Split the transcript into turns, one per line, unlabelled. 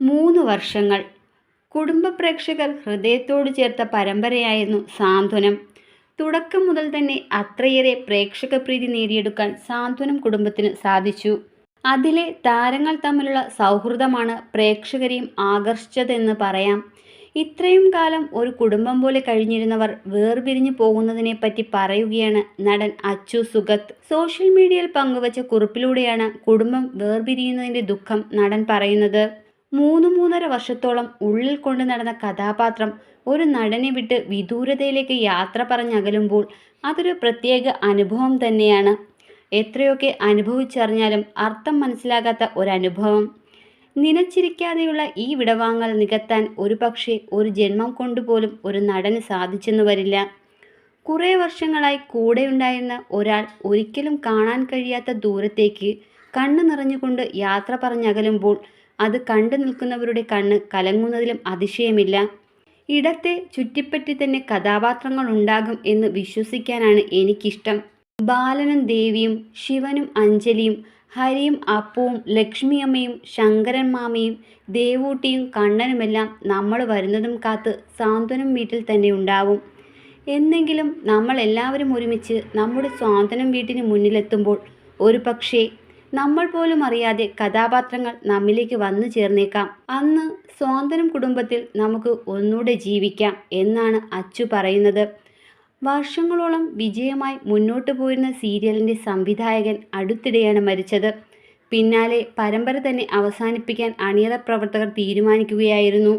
മൂന്ന് വർഷങ്ങൾ. കുടുംബ പ്രേക്ഷകർ ഹൃദയത്തോട് ചേർത്ത പരമ്പരയായിരുന്നു സാന്ത്വനം. തുടക്കം മുതൽ തന്നെ അത്രയേറെ പ്രേക്ഷക പ്രീതി നേടിയെടുക്കാൻ സാന്ത്വനം കുടുംബത്തിന് സാധിച്ചു. അതിലെ താരങ്ങൾ തമ്മിലുള്ള സൗഹൃദമാണ് പ്രേക്ഷകരെയും ആകർഷിച്ചതെന്ന് പറയാം. ഇത്രയും കാലം ഒരു കുടുംബം പോലെ കഴിഞ്ഞിരുന്നവർ വേർപിരിഞ്ഞു പോകുന്നതിനെ പറ്റി പറയുകയാണ് നടൻ അച്ചു സുഗത് സോഷ്യൽ മീഡിയയിൽ പങ്കുവച്ച കുറിപ്പിലൂടെയാണ് കുടുംബം വേർപിരിയുന്നതിന്റെ ദുഃഖം നടൻ പറയുന്നത്. മൂന്ന് മൂന്നര വർഷത്തോളം ഉള്ളിൽ കൊണ്ട് നടന്ന കഥാപാത്രം ഒരു നടനെ വിട്ട് വിദൂരതയിലേക്ക് യാത്ര പറഞ്ഞകലുമ്പോൾ അതൊരു പ്രത്യേക അനുഭവം തന്നെയാണ്. എത്രയൊക്കെ അനുഭവിച്ചറിഞ്ഞാലും അർത്ഥം മനസ്സിലാകാത്ത ഒരനുഭവം. നിലച്ചിരിക്കാതെയുള്ള ഈ വിടവാങ്ങൽ നികത്താൻ ഒരു പക്ഷേ ഒരു ജന്മം കൊണ്ടുപോലും ഒരു നടന് സാധിച്ചെന്നു വരില്ല. കുറേ വർഷങ്ങളായി കൂടെയുണ്ടായിരുന്ന ഒരാൾ ഒരിക്കലും കാണാൻ കഴിയാത്ത ദൂരത്തേക്ക് കണ്ണു നിറഞ്ഞുകൊണ്ട് യാത്ര പറഞ്ഞകലുമ്പോൾ അത് കണ്ടു നിൽക്കുന്നവരുടെ കണ്ണ് കലങ്ങുന്നതിലും അതിശയമില്ല. ഇടത്തെ ചുറ്റിപ്പറ്റി തന്നെ കഥാപാത്രങ്ങൾ ഉണ്ടാകും എന്ന് വിശ്വസിക്കാനാണ് എനിക്കിഷ്ടം. ബാലനും ദേവിയും ശിവനും അഞ്ജലിയും ഹരിയും അപ്പുവും ലക്ഷ്മിയമ്മയും ശങ്കരൻ മാമയും ദേവൂട്ടിയും കണ്ണനുമെല്ലാം നമ്മൾ വരുന്നതും കാത്ത് സാന്ത്വനം വീട്ടിൽ തന്നെ ഉണ്ടാവും. എന്നെങ്കിലും നമ്മൾ എല്ലാവരും ഒരുമിച്ച് നമ്മുടെ സ്വാതന്ത്ര്യം വീട്ടിന് മുന്നിലെത്തുമ്പോൾ ഒരു പക്ഷേ നമ്മൾ പോലും അറിയാതെ കഥാപാത്രങ്ങൾ നമ്മിലേക്ക് വന്നു ചേർന്നേക്കാം. അന്ന് സ്വാതന്ത്ര്യം കുടുംബത്തിൽ നമുക്ക് ഒന്നുകൂടെ ജീവിക്കാം എന്നാണ് അച്ചു പറയുന്നത്. വർഷങ്ങളോളം വിജയമായി മുന്നോട്ട് പോയിരുന്ന സീരിയലിന്റെ സംവിധായകൻ അടുത്തിടെയാണ് മരിച്ചത്. പിന്നാലെ പരമ്പര തന്നെ അവസാനിപ്പിക്കാൻ അണിയറ പ്രവർത്തകർ തീരുമാനിക്കുകയായിരുന്നു.